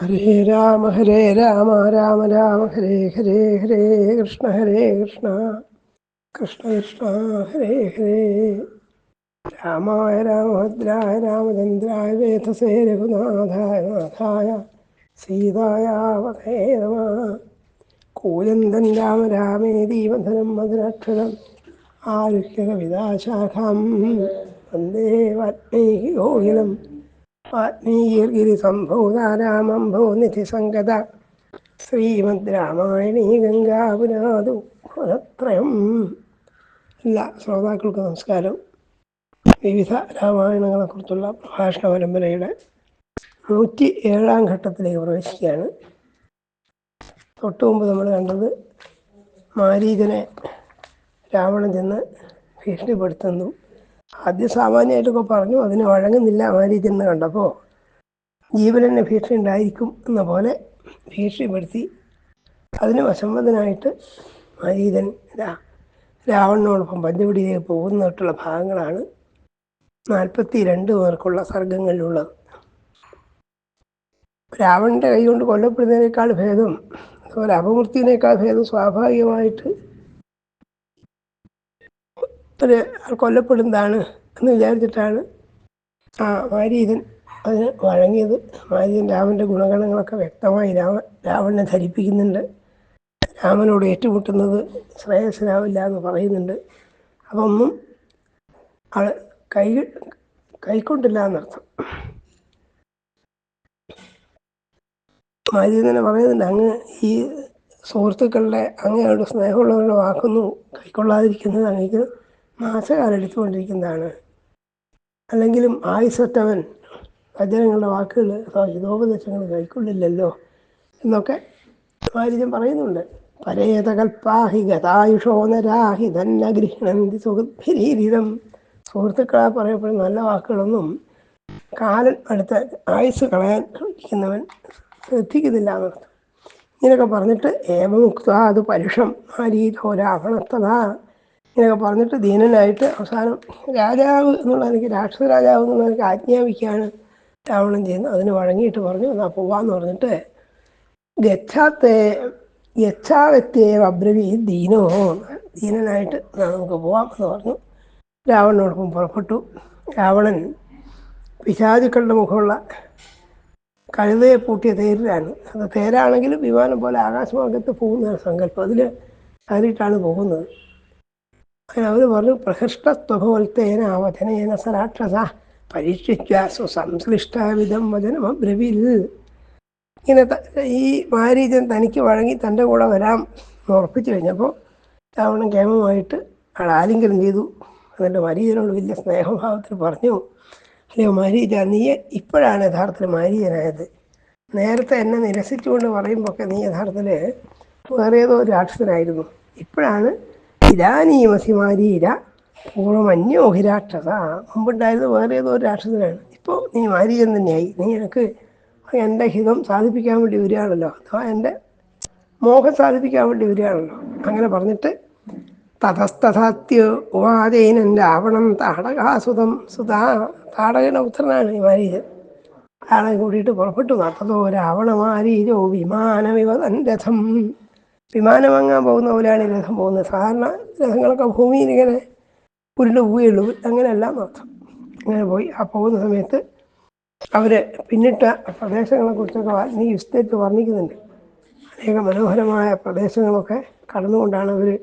ഹരേ രാമ ഹരേ രാമ രാമ രാമ ഹരേ ഹരേ ഹരേ കൃഷ്ണ ഹരേ കൃഷ്ണ കൃഷ്ണ കൃഷ്ണ ഹരേ ഹരേ. രാമായ രാമഭദ്രായ രാമചന്ദ്രായ വേധസേ രഘുനാഥായ നാഥായ സീതായ നമ. കൂലന്തൻ രാമ രാമേ ദീപധനം മധുരാക്ഷരം ആരുഹ്യ കവിതാശാഖാം വന്ദേ വാത്മീകി ഗോഹിലം വാത്മീകിരിസംഭൂതാരാമം ഭൂനിധി സംഗത ശ്രീമദ് രാമായണീ ഗംഗാപുരാതു പുനത്രയം എല്ലാ ശ്രോതാക്കൾക്കും നമസ്കാരം. വിവിധ രാമായണങ്ങളെക്കുറിച്ചുള്ള പ്രഭാഷണ പരമ്പരയുടെ നൂറ്റി ഏഴാം ഘട്ടത്തിലേക്ക് പ്രവേശിക്കുകയാണ്. തൊട്ടു മുമ്പ് നമ്മൾ കണ്ടത് മാരീചനെ രാവണൻ ചെന്ന് ഭീഷണിപ്പെടുത്തുന്നു. ആദ്യം സാമാന്യമായിട്ടൊക്കെ പറഞ്ഞു അതിന് വഴങ്ങുന്നില്ല ആ രീതിയിൽ എന്ന് കണ്ടപ്പോൾ ജീവനെന്നെ ഭീഷണി ഉണ്ടായിരിക്കും എന്ന പോലെ ഭീഷണിപ്പെടുത്തി. അതിന് വശംവദനായിട്ട് മരീതൻ രാവണനോടൊപ്പം പഞ്ചവടിയിലേക്ക് പോകുന്നതായിട്ടുള്ള ഭാഗങ്ങളാണ് നാൽപ്പത്തി രണ്ട് പേർക്കുള്ള സർഗങ്ങളിലുള്ളത്. രാവണന്റെ കൈ കൊണ്ട് കൊല്ലപ്പെടുന്നതിനേക്കാൾ ഭേദം അതുപോലെ അപമൃത്യുവിനേക്കാൾ ഭേദം സ്വാഭാവികമായിട്ട് ആൾ കൊല്ലപ്പെടുന്നതാണ് എന്ന് വിചാരിച്ചിട്ടാണ് ആ മാരീതൻ അതിന് വഴങ്ങിയത്. മാരീതൻ രാമന്റെ ഗുണഗണങ്ങളൊക്കെ വ്യക്തമായി രാമ രാവണനെ ധരിപ്പിക്കുന്നുണ്ട്. രാമനോട് ഏറ്റുമുട്ടുന്നത് ശ്രേയസ്സനാവില്ല എന്ന് പറയുന്നുണ്ട്. അപ്പം ഒന്നും ആൾ കൈ കൈക്കൊണ്ടില്ല എന്നർത്ഥം. മാരീതൻ തന്നെ പറയുന്നുണ്ട് അങ്ങ് ഈ സുഹൃത്തുക്കളുടെ അങ്ങയോട് സ്നേഹമുള്ളവരുടെ വാക്കൊന്നും കൈക്കൊള്ളാതിരിക്കുന്നത് അങ്ങേക്ക് നാശകാലം എടുത്തുകൊണ്ടിരിക്കുന്നതാണ് അല്ലെങ്കിലും ആയുസറ്റവൻ വചനങ്ങളുടെ വാക്കുകൾ ഹിതോപദേശങ്ങൾ കൈക്കൊള്ളില്ലല്ലോ എന്നൊക്കെ വാരിജം പറയുന്നുണ്ട്. പരേതകൽപ്പാഹി ഗതായുഷോ നരാഹി ധന്യ ഗൃഹണന്തി സുഹൃദ്ഭിരീരിതം സുഹൃത്തുക്കളെ പറയപ്പെടുന്ന നല്ല വാക്കുകളൊന്നും കാലൻ അടുത്ത ആയുസ് കളയാൻ ശ്രമിക്കുന്നവൻ ശ്രദ്ധിക്കുന്നില്ല എന്നർത്ഥം. ഇങ്ങനെയൊക്കെ പറഞ്ഞിട്ട് ഏവമുക്ത അത് പരുഷം ആ രീതി രാവണത്തതാ ഇങ്ങനെയൊക്കെ പറഞ്ഞിട്ട് ദീനനായിട്ട് അവസാനം രാജാവ് എന്നുള്ള എനിക്ക് രാക്ഷസ രാജാവ് എന്നുള്ള എനിക്ക് ആജ്ഞാപിക്കുകയാണ് രാവണൻ ചെയ്യുന്നത്. അതിന് വഴങ്ങിയിട്ട് പറഞ്ഞു എന്നാ പോവാന്ന് പറഞ്ഞിട്ട് ഗച്ഛാത്തെ യച്ഛാവ്യത്യേവ അബ്രവി ദീനോ ദീനനായിട്ട് എന്നാ നമുക്ക് പോവാം എന്ന് പറഞ്ഞു. രാവണനോടൊപ്പം പുറപ്പെട്ടു. രാവണൻ പിശാചുക്കളുടെ മുഖമുള്ള കഴുതയെ പൂട്ടിയ തേരിലാണ്. അത് തേരാണെങ്കിലും വിമാനം പോലെ ആകാശമാർഗത്ത് പോകുന്നതാണ് സങ്കല്പം. അതിൽ കയറിയിട്ടാണ് പോകുന്നത്. അവർ പറഞ്ഞു പ്രഹൃഷ്ടത്വഭോൽത്തേന വചനേന സ രാക്ഷസ പരീക്ഷിച്ചു സംശ്ലിഷ്ടവിധം വചനം അബ്രവിൽ ഇങ്ങനെ ഈ മാരീജൻ തനിക്ക് വഴങ്ങി തന്റെ കൂടെ വരാം എന്ന് ഉറപ്പിച്ചു കഴിഞ്ഞപ്പോൾ രാവണൻ കേമമായിട്ട് അയാൾ ആലിംഗനം ചെയ്തു. എന്നിട്ട് മാരീജനോട് വലിയ സ്നേഹഭാവത്തിൽ പറഞ്ഞു അല്ലയോ മാരീജ നീ ഇപ്പോഴാണ് യഥാർത്ഥത്തിൽ മാരീജനായത് നേരത്തെ എന്നെ നിരസിച്ചുകൊണ്ട് പറയുമ്പോൾ ഒക്കെ നീ യഥാർത്ഥത്തിൽ വേറെ ഏതോ രാക്ഷസനായിരുന്നു. ഇപ്പോഴാണ് ഇതാനീമസി മാരീര പൂർവമന്യോഹി രാക്ഷസ മുമ്പുണ്ടായത് വേറെ ഏതോ ഒരു രാക്ഷസനാണ്. ഇപ്പോൾ നീ മാരീജൻ തന്നെയായി. നീ എനിക്ക് എന്റെ ഹിതം സാധിപ്പിക്കാൻ വേണ്ടി വരികയാണല്ലോ. അഥവാ എന്റെ മോഹം സാധിപ്പിക്കാൻ വേണ്ടി വരികയാണല്ലോ. അങ്ങനെ പറഞ്ഞിട്ട് തതസ്തഥാത്യ ഉപാധേനൻ രാവണം താടകാസുതം സുതാ താടകയുടെ പുത്രനാണ് ഈ മാരീജൻ അയാളെ കൂട്ടിയിട്ട് പുറപ്പെട്ടു. നടത്തതോ രാവണമാരീരോ വിമാനമിവ രഥം. വിമാനം വാങ്ങാൻ പോകുന്ന പോലെയാണ് ഈ രഥം പോകുന്നത്. സാധാരണ രഥങ്ങളൊക്കെ ഭൂമിയിൽ ഇങ്ങനെ ഉരുണ്ട് പോവുകയുള്ളൂ. അങ്ങനെയല്ല മാത്രം. അങ്ങനെ പോയി ആ പോകുന്ന സമയത്ത് അവർ പിന്നിട്ട പ്രദേശങ്ങളെക്കുറിച്ചൊക്കെ വാൽമീകി വിസ്തരിച്ച് വർണിക്കുന്നുണ്ട്. അനേക മനോഹരമായ പ്രദേശങ്ങളൊക്കെ കടന്നുകൊണ്ടാണ് അവർ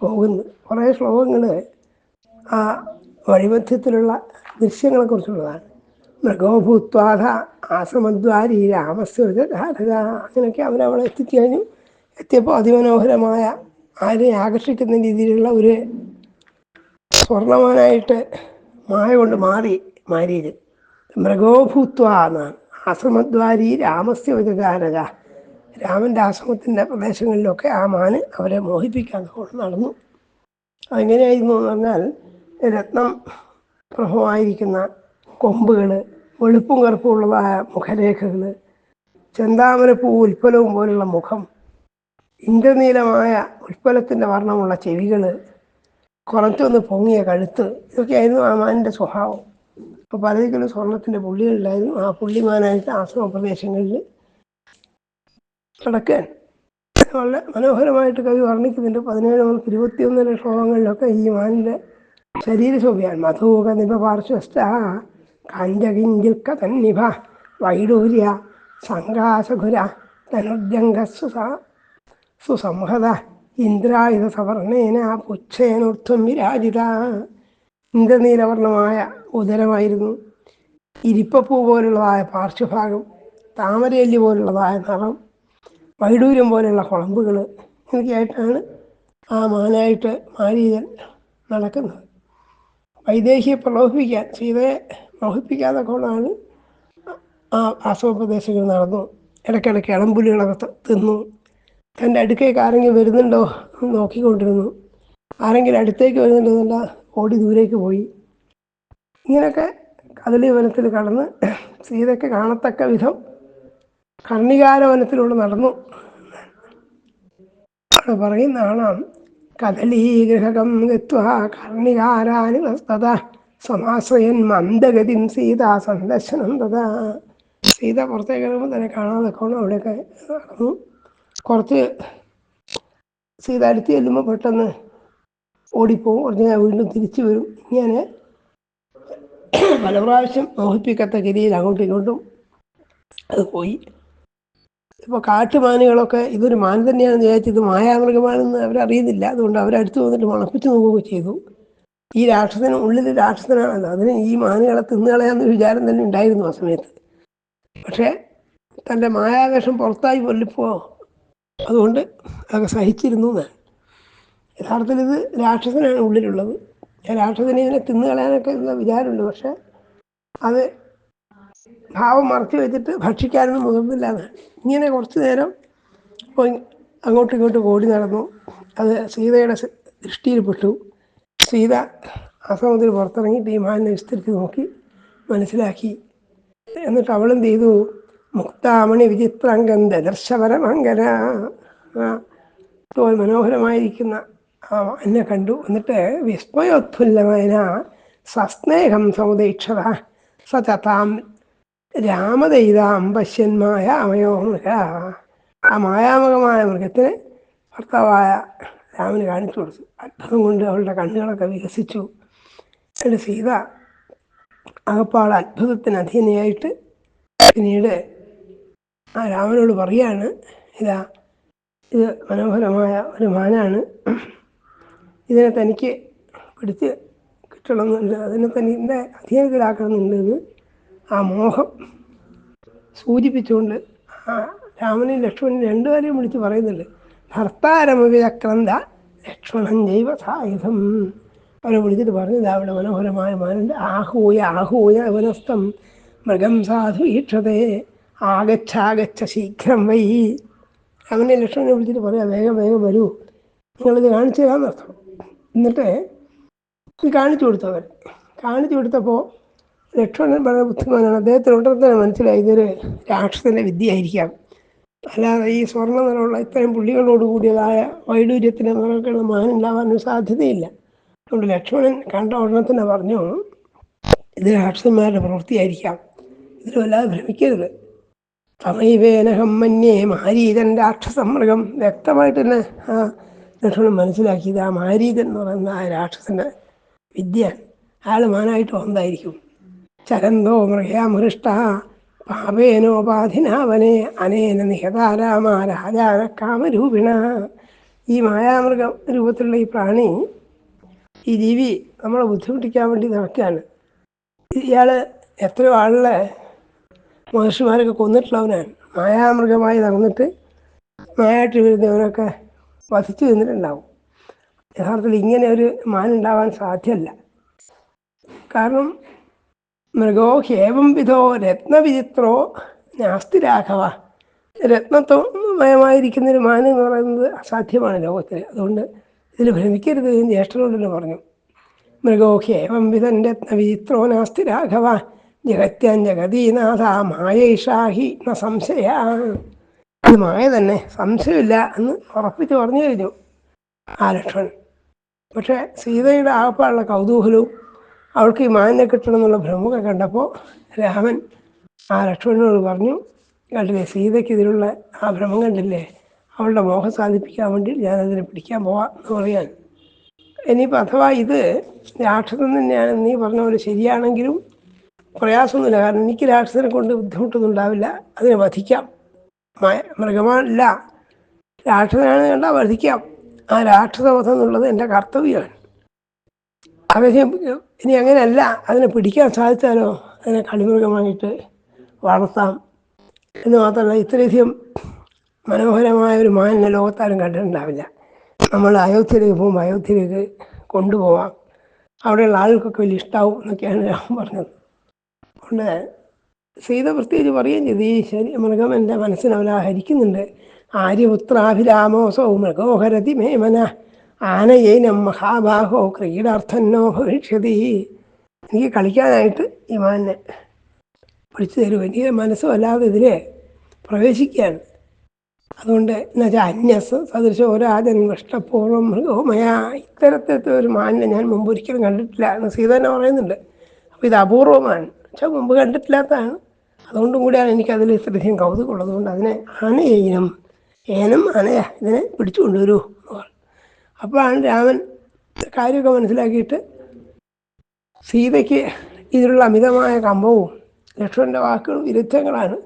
പോകുന്നത്. കുറേ ശ്ലോകങ്ങൾ ആ വഴിമധ്യത്തിലുള്ള ദൃശ്യങ്ങളെക്കുറിച്ചുള്ളതാണ് മൃഗോഭൂത്വാധ ആശ്രമദ്വാരി ധാരക അങ്ങനെയൊക്കെ അവരവിടെ എത്തിക്കഴിഞ്ഞു. എത്തിയപ്പോൾ അതിമനോഹരമായ ആരെ ആകർഷിക്കുന്ന രീതിയിലുള്ള ഒരു സ്വർണവാനായിട്ട് മായ കൊണ്ട് മാറി മാരിയിൽ മൃഗോഭൂത്വ എന്നാണ്. ആശ്രമദ്വാരി രാമസ്യ വികാരക രാമന്റെ ആശ്രമത്തിന്റെ പ്രദേശങ്ങളിലൊക്കെ ആ മാന് അവരെ മോഹിപ്പിക്കാൻ കൊണ്ട് നടന്നു. അതെങ്ങനെയായിരുന്നു എന്ന് പറഞ്ഞാൽ രത്നം പ്രഭമായിരിക്കുന്ന കൊമ്പുകൾ വെളുപ്പും കറുപ്പുള്ളതായ മുഖരേഖകൾ ചെന്താമരപ്പൂ ഉൽപ്പലവും പോലുള്ള മുഖം ഇന്ദ്രനീലമായ ഉൽപ്പലത്തിന്റെ വർണമുള്ള ചെവികൾ കുറച്ചൊന്ന് പൊങ്ങിയ കഴുത്ത് ഇതൊക്കെയായിരുന്നു ആ മാനിന്റെ സ്വഭാവം. അപ്പോൾ പലതിലും സ്വർണത്തിന്റെ പുള്ളികളിലായിരുന്നു ആ പുള്ളിമാനായിട്ട് ആശ്രമ പ്രദേശങ്ങളിൽ നടക്കാൻ. വളരെ മനോഹരമായിട്ട് കവി വർണിക്കുന്നുണ്ട്. പതിനേഴ് മുതൽ ഇരുപത്തിയൊന്നര ശ്ലോകങ്ങളിലൊക്കെ ഈ മാനിന്റെ ശരീരശോഭയാണ്. മധുക നിഭ പാർശ്വസ്ഥ കാഞ്ചകിഞ്ചിൽക്ക തന്നിഭ വൈഡൂര്യ സങ്കാശുര ധനുർജംഗസ്വ സുസംഹത ഇന്ദ്രായുധ സവർണേന പുച്ഛേനോർത്ഥം വിരാജിത. ഇന്ദ്രനീലവർണമായ ഉദരമായിരുന്നു. ഇരിപ്പപ്പൂ പോലുള്ളതായ പാർശ്വഭാഗം താമരയല്ലി പോലുള്ളതായ നിറം വൈഡൂര്യം പോലെയുള്ള കുളമ്പുകൾ ഇതൊക്കെയായിട്ടാണ് ആ മാനായിട്ട് മാരീതൻ നടക്കുന്നത്. വൈദേഹിയെ പ്രലോഭിപ്പിക്കാൻ സീതയെ മോഹിപ്പിക്കാതെ കൊണ്ടാണ് ആ ആശ്രമപ്രദേശങ്ങൾ നടന്നു. ഇടയ്ക്കിടയ്ക്ക് ഇളമ്പുലികളൊക്കെ തിന്നു. തന്റെ അടുക്കേക്ക് ആരെങ്കിലും വരുന്നുണ്ടോ എന്ന് നോക്കിക്കൊണ്ടിരുന്നു. ആരെങ്കിലും അടുത്തേക്ക് വരുന്നുണ്ടോന്നല്ല ഓടി ദൂരേക്ക് പോയി. ഇങ്ങനെയൊക്കെ കദളി വനത്തിൽ കടന്ന് സീതയ്ക്ക് കാണത്തക്ക വിധം കർണികാര വനത്തിലൂടെ നടന്നു. അവിടെ പറയുന്ന ആളാം കദളീഗൃഹകം ഗത്വാ കർണികാരാനി വസ്തത സമാശ്രയൻ മന്ദഗതിം സീത സന്ദർശനം തഥാ സീത പുറത്തേക്ക് ഇറങ്ങുമ്പോൾ തന്നെ കാണാതെ കൊണ്ട് അവിടെയൊക്കെ നടന്നു. കുറച്ച് സീത അടുത്ത് ചെല്ലുമ്പോൾ പെട്ടെന്ന് ഓടിപ്പോവും. ഞാൻ വീണ്ടും തിരിച്ചു വരും. ഇങ്ങനെ പല പ്രാവശ്യം മോഹിപ്പിക്കത്തക്ക രീതിയിൽ അങ്ങോട്ടും ഇങ്ങോട്ടും അത് പോയി. ഇപ്പോൾ കാട്ടുമാനുകളൊക്കെ ഇതൊരു മാൻ തന്നെയാണെന്ന് വിചാരിച്ച് ഇത് മായാമൃഗമാണെന്ന് അവരറിയുന്നില്ല. അതുകൊണ്ട് അവരടുത്ത് വന്നിട്ട് മണപ്പിച്ച് നോക്കുകയൊക്കെ ചെയ്തു. ഈ രാക്ഷസന് ഉള്ളിൽ രാക്ഷസനാണല്ലോ. അതിന് ഈ മാനുകളെ തിന്നുകളയാന്നൊരു വിചാരം തന്നെ ഉണ്ടായിരുന്നു ആ സമയത്ത്. പക്ഷേ തന്റെ മായാവേഷം പുറത്തായി പൊല്ലിപ്പോ അതുകൊണ്ട് അതൊക്കെ സഹിച്ചിരുന്നു എന്നാണ് യഥാർത്ഥത്തിൽ ഇത് രാക്ഷസനാണ് ഉള്ളിലുള്ളത്. ഞാൻ രാക്ഷസനെ ഇതിനെ തിന്നുകളയാനൊക്കെ ഉള്ള വിചാരമുണ്ട്. പക്ഷേ അത് ഭാവം മറച്ചു വെച്ചിട്ട് ഭക്ഷിക്കാനൊന്നും മുതിർന്നില്ല എന്നാണ്. ഇങ്ങനെ കുറച്ച് നേരം അങ്ങോട്ടും ഇങ്ങോട്ടും ഓടി നടന്നു. അത് സീതയുടെ ദൃഷ്ടിയിൽപ്പെട്ടു സീത ആ പുറത്തിറങ്ങിയിട്ട് ഈ മാലിനെ വിസ്തരിച്ച് നോക്കി മനസ്സിലാക്കി. എന്നിട്ട് അവളെന്ത് ചെയ്തു. മുക്താമണി വിചിത്രാംഗം ദദർശപരമങ്കര തോൽ മനോഹരമായിരിക്കുന്ന എന്നെ കണ്ടു. എന്നിട്ട് വിസ്മയോത്ഫുല്ലമായ സസ്നേഹം സമുദീക്ഷത. സതതാം രാമദൈതാം പശ്യന്മായ മായാമയോ മൃഗ ആ മായാമകമായ മൃഗത്തിന് ഭർത്താവായ രാമന് കാണിച്ചു കൊടുത്തു. അത്ഭുതം കൊണ്ട് അവളുടെ കണ്ണുകളൊക്കെ വികസിച്ചു. എന്നിട്ട് സീത അകപ്പാട് അത്ഭുതത്തിന് അധീനയായിട്ട് പിന്നീട് ആ രാമനോട് പറയാണ് ഇതാ ഇത് മനോഹരമായ ഒരു മാനാണ്. ഇതിനെ തനിക്ക് പിടിച്ച് കിട്ടണമെന്നുണ്ട്. അതിനെ തന്നെ എന്റെ അധീനത്തിലാക്കണമെന്നുണ്ടെന്ന് ആ മോഹം സൂചിപ്പിച്ചുകൊണ്ട് ആ രാമനും ലക്ഷ്മണനും രണ്ടുപേരെയും വിളിച്ച് പറയുന്നുണ്ട്. ഭർത്താരമവിചക്രന്ത ലക്ഷ്മണൻ ജൈവ സായുധം. അവരെ വിളിച്ചിട്ട് പറഞ്ഞു ഇതാ അവിടെ മനോഹരമായ മാനുണ്ട്. ആഹൂയ ആഹൂയ വനസ്ഥം മൃഗം സാധു ഈക്ഷതേ. ആഗച്ഛാഗച്ഛ ശീഘ്രം വൈ. അങ്ങനെ ലക്ഷ്മണനെ വിളിച്ചിട്ട് പറയാം വേഗം വേഗം വരൂ. നിങ്ങളിത് കാണിച്ചു തരാമെന്നർത്ഥം എന്നിട്ട് ഇത് കാണിച്ചു കൊടുത്തു അവർ കാണിച്ചു കൊടുത്തപ്പോൾ ലക്ഷ്മണൻ വളരെ ബുദ്ധിമാനാണ്. അദ്ദേഹത്തിന് ഉടനെ തന്നെ മനസ്സിലായി ഇതൊരു രാക്ഷസന്റെ വിദ്യയായിരിക്കാം. അല്ലാതെ ഈ സ്വർണ നിറമുള്ള ഇത്തരം പുള്ളികളോട് കൂടിയതായ വൈഡൂര്യത്തിന് നിറക്കുള്ള മാനുണ്ടാവാനൊരു സാധ്യതയില്ല. അതുകൊണ്ട് ലക്ഷ്മണൻ കണ്ട ഉടനെ തന്നെ പറഞ്ഞു ഇത് രാക്ഷസന്മാരുടെ പ്രവൃത്തിയായിരിക്കാം. ഇതിലും വല്ലാതെ ഭ്രമിക്കരുത്. സമീപേനഹം മന്യേ മാരീതൻ രാക്ഷസമൃഗം. വ്യക്തമായിട്ട് തന്നെ ആ ലക്ഷ്മണൻ മനസ്സിലാക്കിയത്. ആ മാരീതൻ എന്ന് പറയുന്ന ആ രാക്ഷസന്റെ വിദ്യ. അയാൾ മാനായിട്ട് വന്നതായിരിക്കും. ചരന്തോ മൃഗയാമൃഷ്ട പാപേനോപാധിനാവനെ അനേന നിഹതാരാമ രാജാന കാമരൂപിണ. ഈ മായാമൃഗ രൂപത്തിലുള്ള ഈ പ്രാണി ഈ ജീവി നമ്മളെ ബുദ്ധിമുട്ടിക്കാൻ വേണ്ടി നടക്കുകയാണ്. ഇയാൾ എത്രയോ ആളുകളെ മഹർഷിമാരൊക്കെ കൊന്നിട്ടുള്ളവനാണ്. മായാമൃഗമായി നടന്നിട്ട് മായായിട്ട് വരുന്നവരൊക്കെ വസിച്ചു നിന്നിട്ടുണ്ടാവും. യഥാർത്ഥത്തിൽ ഇങ്ങനെ ഒരു മാനുണ്ടാവാൻ സാധ്യമല്ല. കാരണം മൃഗോ ഹേവം വിധോ രത്നവിചിത്രോ നാസ്തി രാഘവ. രത്നത്വമയമായിരിക്കുന്ന ഒരു മാൻ എന്ന് പറയുന്നത് അസാധ്യമാണ് ലോകത്തിൽ അതുകൊണ്ട് ഇതിൽ ഭ്രമിക്കരുത് ജ്യേഷ്ഠനോട് പറഞ്ഞു. മൃഗോ ഹേവം വിധൻ രത്നവിചിത്രോ നാസ്തി രാഘവ. ജഗത്യാൻ ജഗതീനാഥ മായേഷാഹി ന സംശയ. ഇത് മായ തന്നെ സംശയമില്ല എന്ന് ഉറപ്പിച്ച് പറഞ്ഞു കഴിഞ്ഞു ആ ലക്ഷ്മണൻ പക്ഷേ സീതയുടെ ആകപ്പാടുള്ള കൗതൂഹലവും അവൾക്ക് ഈ മാനിനെ കിട്ടണം എന്നുള്ള കണ്ടപ്പോൾ രാമൻ ആ ലക്ഷ്മണനോട് പറഞ്ഞു കണ്ടില്ലേ സീതയ്ക്ക് ഇതിലുള്ള ആ ഭ്രമം കണ്ടില്ലേ? അവളുടെ മോഹം സാധിപ്പിക്കാൻ വേണ്ടി ഞാനതിനെ പിടിക്കാൻ പോവാം എന്ന് പറയാൻ. ഇനിയിപ്പോൾ അഥവാ ഇത് രാക്ഷസൻ തന്നെയാണ് നീ പറഞ്ഞ പോലെ ശരിയാണെങ്കിലും പ്രയാസമൊന്നുമില്ല. കാരണം എനിക്ക് രാക്ഷസനെ കൊണ്ട് ബുദ്ധിമുട്ടൊന്നും ഉണ്ടാവില്ല. അതിനെ വധിക്കാം. മൃഗമല്ല. രാക്ഷസനാണ് കണ്ടാൽ വധിക്കാം. ആ രാക്ഷസവധം എന്നുള്ളത് എന്റെ കർത്തവ്യമാണ്. അവശ്യം ഇനി അങ്ങനെയല്ല. അതിനെ പിടിക്കാൻ സാധിച്ചാലോ? അതിനെ കളിമൃഗമായിട്ട് വളർത്താം. എന്ന് മാത്രമല്ല ഇത്രയധികം മനോഹരമായ ഒരു മാനിനെ ലോകത്താരും കണ്ടിട്ടുണ്ടാവില്ല. നമ്മൾ അയോധ്യയിലേക്ക് പോകുമ്പോൾ അയോധ്യയിലേക്ക് കൊണ്ടുപോവാം. അവിടെയുള്ള ആളുകൾക്കൊക്കെ വലിയ ഇഷ്ടമാവും എന്നൊക്കെയാണ് രാമൻ പറഞ്ഞത്. അതുകൊണ്ട് സീത പ്രത്യേകിച്ച് പറയുകയും ചെയ്തു. ഈ ശരി മൃഗം എന്റെ മനസ്സിനെ അവനെ ആര്യപുത്രാഭിരാമോ ആര്യപുത്രാഭിരാമോസോ മൃഗോഹരതി മേമന ആനയേനം മഹാബാഹോ ക്രീഡാർത്ഥന്നോ ഭവിഷ്യതി. എനിക്ക് കളിക്കാനായിട്ട് ഈ മാനെ പിടിച്ചു തരും എനിക്ക് മനസ്സ് അല്ലാതെ ഇതിലെ പ്രവേശിക്കുകയാണ്. അതുകൊണ്ട് എന്നുവെച്ചാൽ അന്യസ് സദൃശ ഒരാജൻ ഇഷ്ടപൂർവം മൃഗോമയ ഇത്തരത്തിലത്തെ ഒരു മാനിനെ ഞാൻ മുമ്പ് ഒരിക്കലും കണ്ടിട്ടില്ല എന്ന് സീത തന്നെ പറയുന്നുണ്ട്. അപ്പോൾ ഇത് അപൂർവമാണ്. പക്ഷെ മുമ്പ് കണ്ടിട്ടില്ലാത്തതാണ്. അതുകൊണ്ടും കൂടിയാണ് എനിക്കതിൽ ഇത്രയധികം കൗതുകമുള്ളത്. കൊണ്ട് അതിനെ ആനയേനം ഏനം ആനയ ഇതിനെ പിടിച്ചു കൊണ്ടുവരൂ അപ്പോഴാണ് രാമൻ കാര്യമൊക്കെ മനസ്സിലാക്കിയിട്ട് സീതയ്ക്ക് ഇതിലുള്ള അമിതമായ കമ്പവും ലക്ഷ്മണന്റെ വാക്കുകളും വിരുദ്ധങ്ങളാണ്.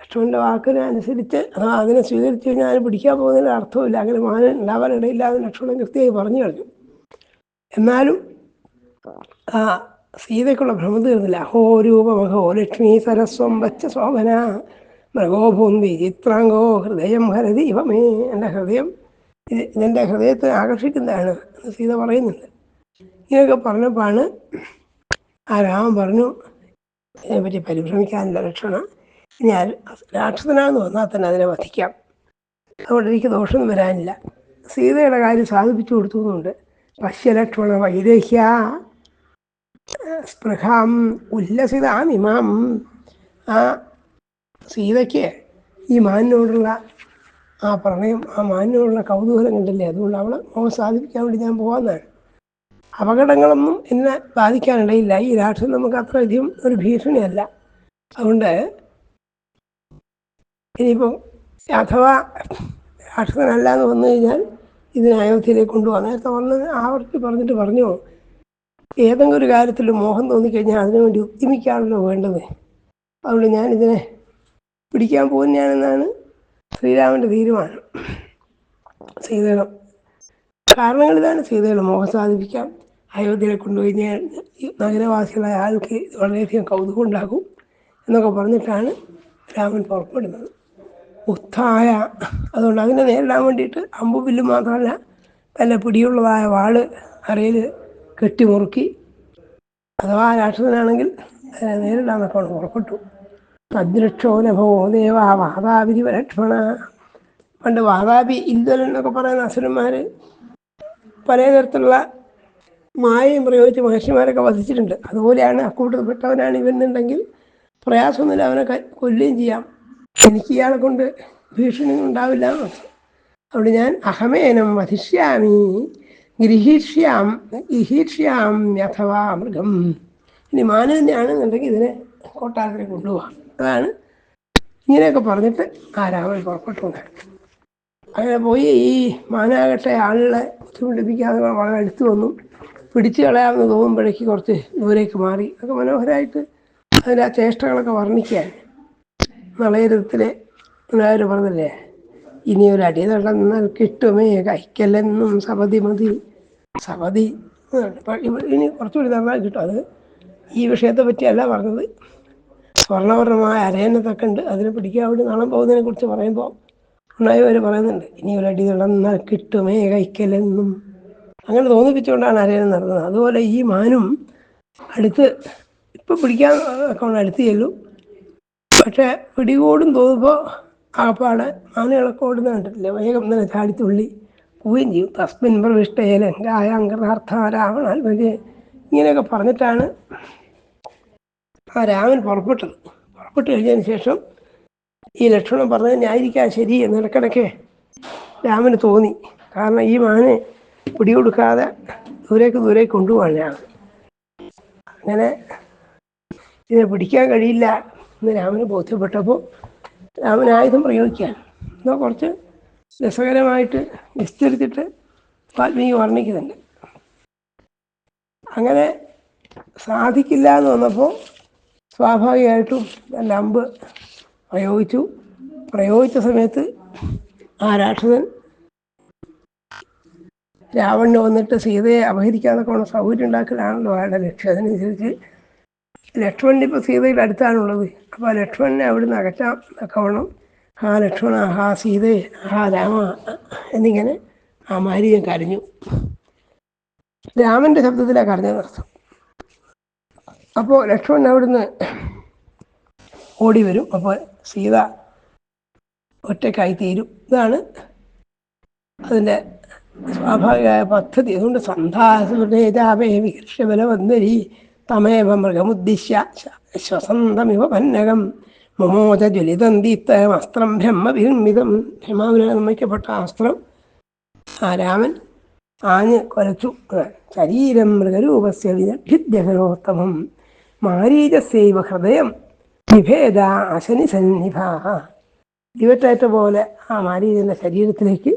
ലക്ഷ്മണന്റെ വാക്കിനെ അനുസരിച്ച് അഥവാ അതിനെ സ്വീകരിച്ചു കഴിഞ്ഞാൽ അതിനെ പിടിക്കാൻ പോകുന്നതിന്റെ അർത്ഥമില്ല അങ്ങനെ മാനൻ ഉണ്ടാവാനിടയില്ലാതെ ലക്ഷ്മണൻ കൃത്യമായി പറഞ്ഞു കഴിഞ്ഞു. എന്നാലും സീതയ്ക്കുള്ള ഭ്രമം തീർന്നില്ല. അഹോ രൂപമഹോ ലക്ഷ്മി സരസ്വം വച്ച ശോഭന. മൃഗോഭൂന്തി ചിത്രാംഗോ ഹൃദയം ഹരതി ഇവമേ എന്റെ ഹൃദയം ഇത് ഇതെന്റെ ഹൃദയത്തെ ആകർഷിക്കുന്നതാണ് എന്ന് സീത പറയുന്നുണ്ട്. ഇങ്ങനെയൊക്കെ പറഞ്ഞപ്പോഴാണ് ആ രാമൻ പറഞ്ഞു ഇതിനെപ്പറ്റി പരിഭ്രമിക്കാനുള്ള ലക്ഷണം ഇനി രാക്ഷസനാണെന്ന് വന്നാൽ തന്നെ അതിനെ വധിക്കാം. അതുകൊണ്ട് എനിക്ക് ദോഷം വരാനില്ല. സീതയുടെ കാര്യം സാധിപ്പിച്ചു കൊടുത്തു എന്നുണ്ട്. പശ്യലക്ഷ്മണ വൈദേഹ്യ. സ്പൃഹാം ഉല്ലസിതാമിമാം ആ സീതയ്ക്ക് ഈ മാനിനോടുള്ള ആ പ്രണയം ആ മാനിനോടുള്ള കൗതൂഹലം കണ്ടില്ലേ? അതുകൊണ്ട് അവളെ മോഹം സാധിപ്പിക്കാൻ വേണ്ടി ഞാൻ പോകാമെന്നാണ് അപകടങ്ങളൊന്നും എന്നെ ബാധിക്കാനിടയില്ല. ഈ രാഷ്ട്രം നമുക്ക് അത്രയധികം ഒരു ഭീഷണിയല്ല. അതുകൊണ്ട് ഇനിയിപ്പം അഥവാ രാക്ഷസനല്ല എന്ന് വന്നു കഴിഞ്ഞാൽ ഇതിനെ അയോധ്യയിലേക്ക് കൊണ്ടുപോകാം നേരത്തെ പറഞ്ഞത് ആവർത്തി പറഞ്ഞിട്ട് പറഞ്ഞു ഏതെങ്കിലും ഒരു കാര്യത്തിൽ മോഹം തോന്നിക്കഴിഞ്ഞാൽ അതിനുവേണ്ടി ഉദ്യമിക്കാണല്ലോ വേണ്ടത്. അതുകൊണ്ട് ഞാനിതിനെ പിടിക്കാൻ പോകുന്നതാണെന്നാണ് ശ്രീരാമന്റെ തീരുമാനം. സീതയുടെ കാരണങ്ങൾ ഇതാണ് സീതയുടെ മോഹം സാധിപ്പിക്കാം അയോധ്യയിലെ കൊണ്ടുപോയി ഞാൻ നഗരവാസികളായ ആൾക്ക് വളരെയധികം കൗതുകം ഉണ്ടാകും എന്നൊക്കെ പറഞ്ഞിട്ടാണ് രാമൻ പുറപ്പെടുന്നത്. ഉത്തായ അതുകൊണ്ട് അതിനെ നേരിടാൻ വേണ്ടിയിട്ട് അമ്പുവില്ല് വില്ലും മാത്രമല്ല നല്ല പിടിയുള്ളതായ വാൾ അരയിൽ കെട്ടിമുറുക്കി. അഥവാ രാക്ഷസനാണെങ്കിൽ നേരിടാന്നൊക്കെ പുറപ്പെട്ടു. തദ്രക്ഷോനഭോ ദേവ വാതാവിധി ലക്ഷ്മണ പണ്ട് വാതാപി ഇന്ദ്രൻ എന്നൊക്കെ പറയുന്ന അസുരന്മാർ പല തരത്തിലുള്ള മായയും പ്രയോഗിച്ച് മഹർഷിമാരൊക്കെ വധിച്ചിട്ടുണ്ട് അതുപോലെയാണ് അക്കൂട്ടത്തിൽപ്പെട്ടവനാണ് ഇവനുണ്ടെങ്കിൽ പ്രയാസമൊന്നുമില്ല അവനെ കൊല്ലുകയും ചെയ്യാം. എനിക്ക് ഇയാളെ കൊണ്ട് ഭീഷണി ഉണ്ടാവില്ല. അതുകൊണ്ട് ഞാൻ അഹമേനം വധിഷ്യാമി. ഗൃഹീഷ്യാം അഥവാ മൃഗം. ഇനി മാന തന്നെയാണെന്നുണ്ടെങ്കിൽ ഇതിനെ കൊട്ടാരത്തിൽ കൊണ്ടുപോകാം അതാണ് ഇങ്ങനെയൊക്കെ പറഞ്ഞിട്ട് ആ രാമൻ പുറപ്പെട്ടുണ്ടായിരുന്നു അങ്ങനെ പോയി ഈ മാനാകട്ടെ ആളുകളെ ബുദ്ധിമുട്ടിപ്പിക്കാതെ വളരെ അടുത്ത് വന്നു. പിടിച്ചു കളയാമെന്ന് തോന്നുമ്പോഴേക്ക് കുറച്ച് ദൂരേക്ക് മാറി. അതൊക്കെ മനോഹരമായിട്ട് അതിന്റെ ആ ചേഷ്ടകളൊക്കെ വർണിക്കാൻ നളയരത്തിലെ എല്ലാവരും പറഞ്ഞില്ലേ ഇനി ഒരു അടി നടന്നാൽ കിട്ടുമേ കൈക്കല്ലെന്നും സപതി ഇവ- ഇനി കുറച്ചുകൂടി നന്നായി കിട്ടും. അത് ഈ വിഷയത്തെ പറ്റിയല്ല പറഞ്ഞത്. സ്വർണവർണമായ അരയന്നത്തൊക്കെ ഉണ്ട് അതിനെ പിടിക്കാൻ വേണ്ടി നാളം പോകുന്നതിനെ കുറിച്ച് പറയുമ്പോൾ ഉണ്ടായവർ പറയുന്നുണ്ട്. ഇനി ഒരു അടി നടന്നാൽ കിട്ടുമേ കൈക്കലെന്നും. അങ്ങനെ തോന്നിപ്പിച്ചുകൊണ്ടാണ് അരയനം നടന്നത്. അതുപോലെ ഈ മാനും അടുത്ത് ഇപ്പം പിടിക്കാൻ അക്കൗണ്ട് അടുത്ത് ചെല്ലും. പക്ഷേ പിടികൂടും തോന്നുമ്പോൾ ആപ്പാടെ മാനുകളൊക്കെ ഓടുന്ന കണ്ടിട്ടില്ലേ? വേഗം തന്നെ ചാടിത്തുള്ളി പോവുകയും ചെയ്യും തസ്മിൻ പ്രവിഷ്ടേന ലങ്കായ രാവണാൽ രാവണാത്മജെ ഇങ്ങനെയൊക്കെ പറഞ്ഞിട്ടാണ് ആ രാമൻ പുറപ്പെട്ടത്. പുറപ്പെട്ട് കഴിഞ്ഞതിന് ശേഷം ഈ ലക്ഷ്മണൻ പറഞ്ഞത് ഞായിരിക്കാൻ ശരി എന്ന് രാമന് തോന്നി. കാരണം ഈ മാനെ പിടികൊടുക്കാതെ ദൂരേക്ക് ദൂരേക്ക് കൊണ്ടുപോകാൻ രാമൻ. അങ്ങനെ ഇതിനെ പിടിക്കാൻ കഴിയില്ല എന്ന് രാമന് ബോധ്യപ്പെട്ടപ്പോൾ രാമൻ ആയുധം പ്രയോഗിക്കാൻ എന്നാൽ കുറച്ച് രസകരമായിട്ട് വിസ്തരിച്ചിട്ട് വാൽമീകി വർണിക്കുന്നുണ്ട്. അങ്ങനെ സാധിക്കില്ല എന്ന് വന്നപ്പോൾ സ്വാഭാവികമായിട്ടും ലംബ് പ്രയോഗിച്ചു. പ്രയോഗിച്ച സമയത്ത് ആ രാക്ഷസൻ രാവണന് വന്നിട്ട് സീതയെ അപഹരിക്കാതൊക്കെ ഉള്ള സൗകര്യം ഉണ്ടാക്കലാണല്ലോ അയാളുടെ ലക്ഷ്യം. അതിനനുസരിച്ച് ലക്ഷ്മണൻ ഇപ്പോൾ സീതയുടെ അടുത്താണുള്ളത്. അപ്പോൾ ലക്ഷ്മണനെ അവിടുന്ന് അകറ്റാൻ തക്കവണ്ണം ആ ലക്ഷ്മണ ആ സീതേ ആ രാമ എന്നിങ്ങനെ ആ മാരീജൻ കരഞ്ഞു. രാമന്റെ ശബ്ദത്തിലാണ് കരഞ്ഞതർത്ഥം അപ്പോൾ ലക്ഷ്മണൻ അവിടുന്ന് ഓടി വരും അപ്പോൾ സീത ഒറ്റക്കായി തീരും ഇതാണ് അതിന്റെ സ്വാഭാവികമായ പദ്ധതി. അതുകൊണ്ട് സന്ധാസുരേജാവേ വികർഷബലവന്ദരി തമേവ മൃഗമുദ്ദിശ്യ ശ്വസന്തമിവ പന്നകം. മമോച ജ്വലിതം ദീപ്തമസ്ത്രം ബ്രഹ്മവിർമിതം ബ്രഹ്മാവിനാൽ നിർമ്മിക്കപ്പെട്ട വസ്ത്രം ആ രാമൻ ആഞ്ഞ് കൊലച്ചു. ശരീരം മൃഗരൂപസ്യ വിദഗ്ധിദ്യകരോത്തമം മാരീചസ്യൈവ ഹൃദയം വിഭേദ അശനി സന്നിഭാഹ ദിവറ്റേറ്റ പോലെ ആ മാരീചന്റെ ശരീരത്തിലേക്ക്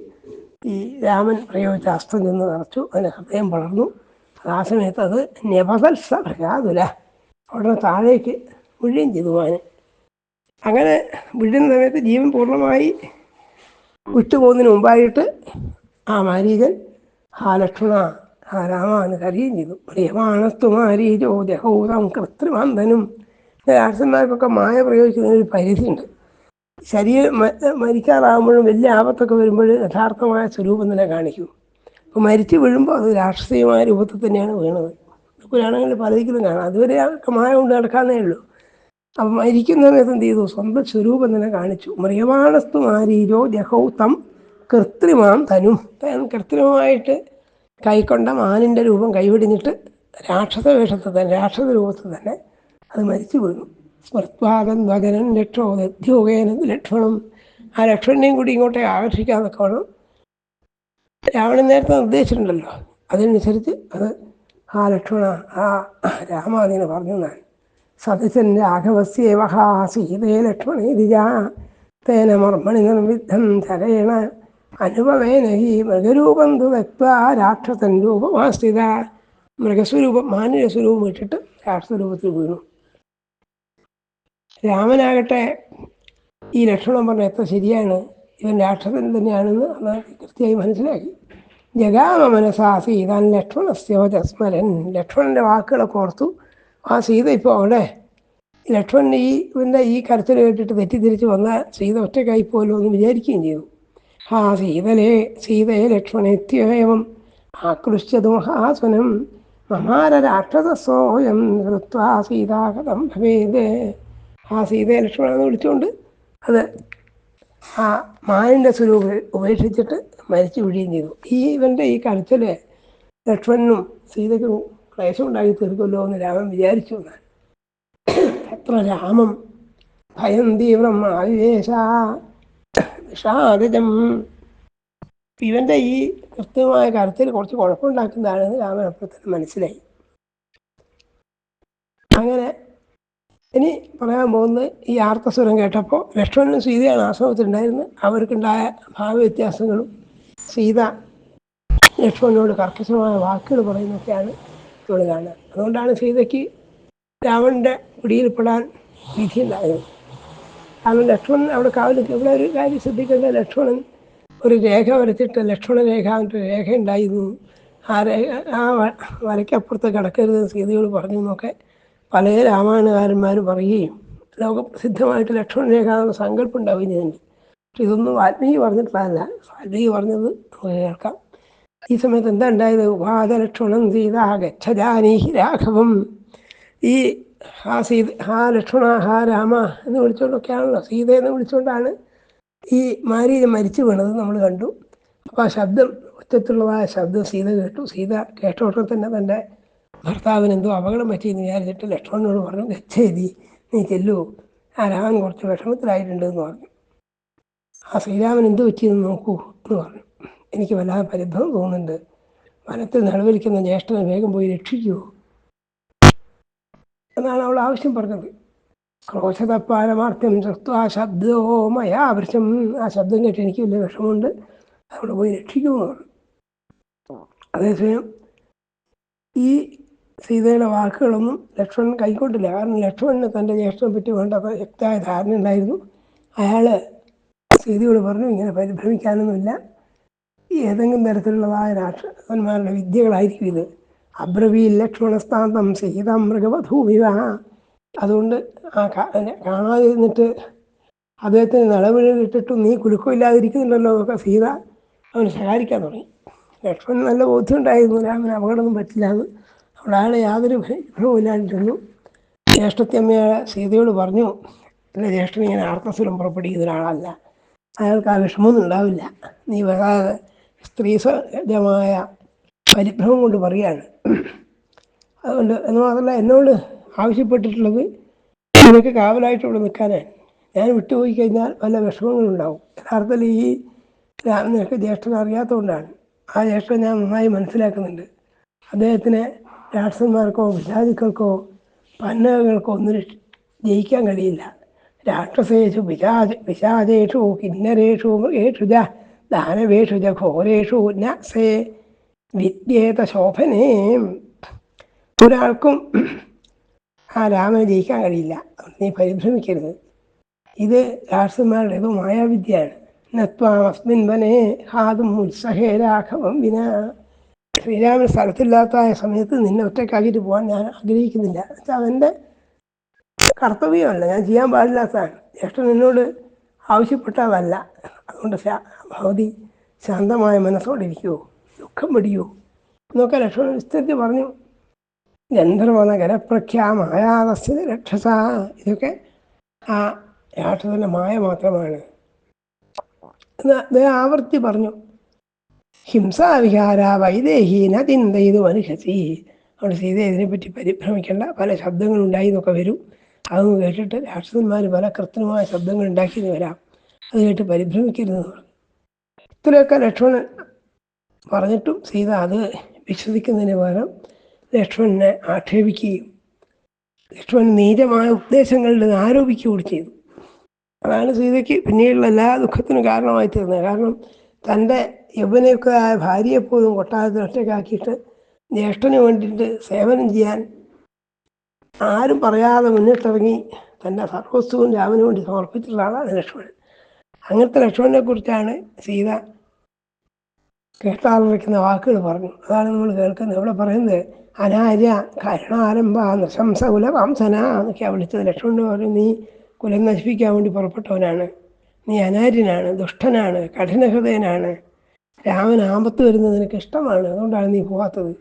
ഈ രാമൻ പ്രയോഗിച്ച അസ്ത്രം ചെന്ന് നിറച്ചു. അതിന് ഹൃദയം വളർന്നു. ആ സമയത്ത് അത് ന്യപതൽസ ഭ്രകാതുല ഉടനെ താഴേക്ക് വീഴുകയും ചെയ്തു അങ്ങനെ വിഴുന്ന സമയത്ത് ജീവൻ പൂർണമായി വിട്ടുപോകുന്നതിന് മുമ്പായിട്ട് ആ മാരീകൻ ആ ലക്ഷ്മണ ആ രാമ എന്ന് ചെയ്തു. പ്രിയമാണസ്തു മാരീജോ ദഹൂതം കൃത്രിമന്ധനും രാക്ഷസന്മാർക്കൊക്കെ മായ പ്രയോഗിക്കുന്നതിന് പരിധിയുണ്ട്. ശരീരം മരിക്കാറാകുമ്പോഴും വലിയ ആപത്തൊക്കെ വരുമ്പോൾ യഥാർത്ഥമായ സ്വരൂപം തന്നെ കാണിക്കും. അപ്പോൾ മരിച്ചു വീഴുമ്പോൾ അത് രാക്ഷസീയമായ രൂപത്തിൽ തന്നെയാണ് വീണത്. പുരാണങ്ങളിൽ പലതിക്കലും കാണാം. അതുവരെ മായ കൊണ്ട് നടക്കാന്നേ ഉള്ളൂ. അപ്പം മരിക്കുന്ന സമയത്ത് എന്ത് ചെയ്തു സ്വന്തം സ്വരൂപം തന്നെ കാണിച്ചു. മ്രിയമാണസ്തു മാരീരോ ജഹൗതം കൃത്രിമാം തനും. കൃത്രിമമായിട്ട് കൈക്കൊണ്ട മാനിന്റെ രൂപം കൈവിടിഞ്ഞിട്ട് രാക്ഷസ വേഷത്തിൽ തന്നെ രാക്ഷസ രൂപത്തിൽ തന്നെ അത് മരിച്ചു വീണു സ്മൃത്വാദം വകനൻ ലക്ഷോ ദധ്യോഗേന ലക്ഷണം. ആ ലക്ഷണനെയും കൂടി ഇങ്ങോട്ടേ ആകർഷിക്കാന്നൊക്കെ വേണം രാവണൻ നേരത്തെ നിർദ്ദേശിച്ചിട്ടുണ്ടല്ലോ. അതിനനുസരിച്ച് അത് ആ ലക്ഷ്മണ ആ രാമാദീനെ പറഞ്ഞു എന്നാണ് സദസൻ രാഘവസ്യേവ ഹാ സീതേ ലക്ഷ്മണേതിജാ. തേന മർമ്മണി നിർവിദ്ധം ധരേണ. അനുപവേന ഹി മൃഗരൂപം തു വ്യക്ത രാക്ഷസൻ രൂപമാസ്ഥിത മൃഗസ്വരൂപം മാനുര സ്വരൂപം ഇട്ടിട്ട് രാക്ഷസ രൂപത്തിൽ വീണു. രാമനാകട്ടെ ഈ ലക്ഷണം പറഞ്ഞ എത്ര ശരിയാണ്? ഇവൻ രാക്ഷസൻ തന്നെയാണെന്ന് അന്ന് കൃത്യമായി മനസ്സിലാക്കി. ജഗാമ മനസാ സീതാൻ ലക്ഷ്മണസ്യോജസ്മരൻ ലക്ഷ്മണന്റെ വാക്കുകളൊക്കെ ഓർത്തു ആ സീത ഇപ്പോൾ അവിടെ. ലക്ഷ്മണൻ ഈ ഇവന്റെ ഈ കരച്ചിൽ കേട്ടിട്ട് തെറ്റിദ്ധരിച്ച് വന്ന സീത ഒറ്റക്കായി പോലും എന്ന് വിചാരിക്കുകയും ചെയ്തു. ആ സീതലേ സീതയെ ലക്ഷ്മണേത്യവം ആകൃഷ്ടതു മഹാസുനം. മമാര രാക്ഷസോയം ഹൃത്വാ സീതാകഥം ഭവേത്. ആ സീതയെ ലക്ഷ്മണെന്ന് വിളിച്ചുകൊണ്ട് അത് ആ മാനിന്റെ സ്വരൂപം ഉപേക്ഷിച്ചിട്ട് മരിച്ചു വിഴിയും ചെയ്തു. ഈ ഇവന്റെ ഈ കരച്ചിൽ ലക്ഷ്മണനും സീതയ്ക്കും ക്ലേശം ഉണ്ടാക്കി തീർക്കുമല്ലോ എന്ന് രാമൻ വിചാരിച്ചു ഞാൻ എത്ര രാമം ഭയം തീവ്രം ആവിവേശ ഇവന്റെ ഈ കൃത്യമായ കരത്തിൽ കുറച്ച് കുഴപ്പമുണ്ടാക്കുന്നതാണെന്ന് രാമൻ അപ്പുറത്തിന് മനസ്സിലായി. അങ്ങനെ ഇനി പറയാൻ പോകുന്നത് ഈ ആർത്തസ്വരം കേട്ടപ്പോൾ ലക്ഷ്മണനും സീതയാണ് ആശ്രമത്തിലുണ്ടായിരുന്നത്. അവർക്കുണ്ടായ ഭാവവ്യത്യാസങ്ങളും സീത ലക്ഷ്മണനോട് കർക്കശമായ വാക്കുകൾ പറയുന്നതൊക്കെയാണ് കാണുക അതുകൊണ്ടാണ് സീതയ്ക്ക് രാവണന്റെ പിടിയിൽപ്പെടാൻ വിധിയുണ്ടായത്. കാരണം ലക്ഷ്മണൻ അവിടെ കാവൽ. ഇവിടെ ഒരു കാര്യം ശ്രദ്ധിക്കേണ്ടത് ലക്ഷ്മണൻ ഒരു രേഖ വരച്ചിട്ട് ലക്ഷ്മണ രേഖ എന്നൊരു രേഖ ഉണ്ടായിരുന്നു. ആ രേഖ ആ വരയ്ക്കപ്പുറത്ത് കിടക്കരുത് സീതയോട് പറഞ്ഞു എന്നൊക്കെ പല രാമായണകാരന്മാർ പറയുകയും ലോകപ്രസിദ്ധമായിട്ട് ലക്ഷ്മണ രേഖ എന്ന സങ്കല്പം ഉണ്ടാവുകയും ചെയ്യുന്നുണ്ട് പക്ഷെ ഇതൊന്നും വാൽമീകി പറഞ്ഞിട്ടുള്ളതല്ല. വാൽമീകി പറഞ്ഞത് നമുക്ക് കേൾക്കാം. ഈ സമയത്ത് എന്താ ഉണ്ടായത് ഉപാദലക്ഷണം സീത ഗച്ഛജാനീഹി രാഘവം. ഈ ആ സീത ആ ലക്ഷ്മണ ഹാ രാമ എന്ന് വിളിച്ചുകൊണ്ടൊക്കെയാണല്ലോ. സീത എന്ന് വിളിച്ചുകൊണ്ടാണ് ഈ മാരീജ മരിച്ചു വീണത് നമ്മൾ കണ്ടു. അപ്പോൾ ആ ശബ്ദം ഉച്ചത്തിലുള്ളതായ ശബ്ദം സീത കേട്ടു. സീത കേട്ട ഉടനെ തന്നെ തന്റെ ഭർത്താവിന് എന്തോ അപകടം പറ്റിയെന്ന് വിചാരിച്ചിട്ട് ലക്ഷ്മണനോട് പറഞ്ഞു ഗച്ഛേതി നീ ചെല്ലൂ. ആ രാമൻ കുറച്ച് വിഷമത്തിലായിട്ടുണ്ട് എന്ന് പറഞ്ഞു. ആ ശ്രീരാമൻ എന്ത് പറ്റിയെന്ന് നോക്കൂ എന്ന് പറഞ്ഞു. എനിക്ക് വല്ലാതെ പരിഭവം തോന്നുന്നുണ്ട്. വനത്തിൽ നിലവിലിക്കുന്ന ജ്യേഷ്ഠനെ വേഗം പോയി രക്ഷിക്കൂ. എന്നാണ് അവൾ ആവശ്യം പറഞ്ഞത്. ക്രോശതപ്പാരമാർത്ഥ്യം ആ ശബ്ദോ മയാ ആ ശബ്ദം കേട്ട് എനിക്ക് വലിയ വിഷമമുണ്ട്. അവിടെ പോയി രക്ഷിക്കുമെന്ന് പറഞ്ഞു. അതേസമയം ഈ സീതയുടെ വാക്കുകളൊന്നും ലക്ഷ്മണൻ കൈക്കൊണ്ടില്ല. കാരണം ലക്ഷ്മണന് തന്റെ ജ്യേഷ്ഠനെ പറ്റി വേണ്ട വ്യക്തമായ ധാരണ ഉണ്ടായിരുന്നു അയാൾ സീതയോട് പറഞ്ഞു ഇങ്ങനെ പരിഭ്രമിക്കാനൊന്നുമില്ല. ഏതെങ്കിലും തരത്തിലുള്ളതായ രാക്ഷസന്മാരുടെ വിദ്യകളായിരിക്കും ഇത്. അബ്രവീ ലക്ഷ്മണസ്ഥാന്തം സീത മൃഗവധൂവിവ അതുകൊണ്ട് ആ കാണാതെ കാണാതിരുന്നിട്ട് അദ്ദേഹത്തിന് നിലവിളിട്ടിട്ടും നീ കുലുക്കമില്ലാതിരിക്കുന്നുണ്ടല്ലോ എന്നൊക്കെ സീത അവന് ശകാരിക്കാൻ തുടങ്ങി. ലക്ഷ്മണൻ നല്ല ബോധ്യമുണ്ടായിരുന്നു. രാമന് അപകടമൊന്നും പറ്റില്ല എന്ന്. അവിടെ അയാളെ യാതൊരു ഭയവുമില്ലാണ്ടിരുന്നു ജ്യേഷ്ഠത്തിയമ്മയെ സീതയോട് പറഞ്ഞു എന്റെ ജ്യേഷ്ഠൻ ഇങ്ങനെ ആർത്തസുരം പുറപ്പെടുവിക്കുന്ന ഒരാളല്ല. അയാൾക്ക് ആ വിഷമമൊന്നും ഉണ്ടാവില്ല. നീ വരാതെ സ്ത്രീ സഹജമായ പരിഭ്രമം കൊണ്ട് പറയാണ് അതുകൊണ്ട് എന്ന് മാത്രമല്ല എന്നോട് ആവശ്യപ്പെട്ടിട്ടുള്ളത് നിനക്ക് കാവലായിട്ട് ഇവിടെ നിൽക്കാനാണ്. ഞാൻ വിട്ടുപോയി കഴിഞ്ഞാൽ വല്ല വിഷമങ്ങളുണ്ടാവും യഥാർത്ഥത്തിൽ ഈ രാമനൊക്കെ ജ്യേഷ്ഠൻ അറിയാത്തതുകൊണ്ടാണ്. ആ ജ്യേഷ്ഠൻ ഞാൻ നന്നായി മനസ്സിലാക്കുന്നുണ്ട്. അദ്ദേഹത്തിന് രാക്ഷസന്മാർക്കോ വിജാതിക്കൾക്കോ പന്നകൾക്കോ ഒന്നും ജയിക്കാൻ കഴിയില്ല. രാക്ഷസേഷു വിശാച വിശാദേഷു കിന്നരേഷു മൃഗേഷു ജ ദാനവേഷു ജഘോരേഷു ഘോരേഷു ന സേ വിദ്യേത ശോഭനേ ഒരാൾക്കും ആ രാമനെ ജയിക്കാൻ കഴിയില്ല. നീ പരിഭ്രമിക്കരുത് ഇത് രാഷ്ട്രന്മാരുടെ മായാവിദ്യയാണ്. നത്വാമസ്മിൻ വനെ ഹാതും ഉത്സഹേ രാഘവം വിന. ശ്രീരാമൻ സ്ഥലത്തില്ലാത്ത സമയത്ത് നിന്നെ ഒറ്റക്കാക്കിയിട്ട് പോകാൻ ഞാൻ ആഗ്രഹിക്കുന്നില്ല. എന്നുവെച്ചാൽ അതെന്റെ കർത്തവ്യമല്ല. ഞാൻ ചെയ്യാൻ പാടില്ലാത്തതാണ്. ജ്യേഷ്ഠൻ എന്നോട് ആവശ്യപ്പെട്ടതല്ല. അതുകൊണ്ട് ഭവതി ശാന്തമായ മനസ്സോടെ ഇരിക്കുമോ ദുഃഖം പിടിയോ എന്നൊക്കെ ലക്ഷ്മണൻ വിസ്തരിച്ച് പറഞ്ഞു. ഗന്ധർവനഗരപ്രഖ്യാമായാതസ്യ രക്ഷസ. ഇതൊക്കെ ആ രാക്ഷസന്റെ മായ മാത്രമാണ്. എന്ന് ആവർത്തി പറഞ്ഞു. ഹിംസാവിഹാര വൈദേഹീന ചിന്തയിത് മനുഷ്യസി അവിടെ സീത ഇതിനെപ്പറ്റി പരിഭ്രമിക്കേണ്ട പല ശബ്ദങ്ങളുണ്ടായി എന്നൊക്കെ വരും. അതൊന്നും കേട്ടിട്ട് രാക്ഷസന്മാർ പല കൃത്രിമമായ ശബ്ദങ്ങൾ ഉണ്ടാക്കിയെന്ന് വരാം. അത് കേട്ട് പരിഭ്രമിക്കരുതെന്ന് പറഞ്ഞു. ഇത്രയൊക്കെ ലക്ഷ്മണൻ പറഞ്ഞിട്ടും സീത അത് വിശ്വസിക്കുന്നതിന് പകരം ലക്ഷ്മണനെ ആക്ഷേപിക്കുകയും ലക്ഷ്മണൻ നീചമായ ഉദ്ദേശങ്ങളിൽ ആരോപിക്കുകയും ചെയ്തു. അതാണ് സീതയ്ക്ക് പിന്നീടുള്ള എല്ലാ ദുഃഖത്തിനും കാരണമായി തീർന്നത്. കാരണം തന്റെ യൗവനയൊക്കെ ആയ ഭാര്യയെപ്പോലും കൊട്ടാരത്തിൽ ഒറ്റയ്ക്കാക്കിയിട്ട് ജ്യേഷ്ഠന് വേണ്ടിയിട്ട് സേവനം ചെയ്യാൻ ആരും പറയാതെ മുന്നിട്ടിറങ്ങി തന്റെ സർവസ്വവും രാമന് വേണ്ടി സമർപ്പിച്ചിട്ടുള്ളതാണ് ലക്ഷ്മണൻ. അങ്ങനത്തെ ലക്ഷ്മണനെ കുറിച്ചാണ് സീത കേട്ടാറിക്കുന്ന വാക്കുകൾ പറഞ്ഞു. അതാണ് നമ്മൾ കേൾക്കുന്നത്. ഇവിടെ പറയുന്നത് അനാര്യ കരുണാരംഭ നശംസ കുലവംസന എന്നൊക്കെ വിളിച്ചത്. ലക്ഷ്മണൻ പറഞ്ഞു നീ കുലം നശിപ്പിക്കാൻ വേണ്ടി പുറപ്പെട്ടവനാണ്. നീ അനാര്യനാണ് ദുഷ്ടനാണ് കഠിനഹൃദയനാണ്. രാമൻ ആപത്ത് വരുന്നത് നിനക്ക് ഇഷ്ടമാണ്. അതുകൊണ്ടാണ് നീ പോകാത്തത്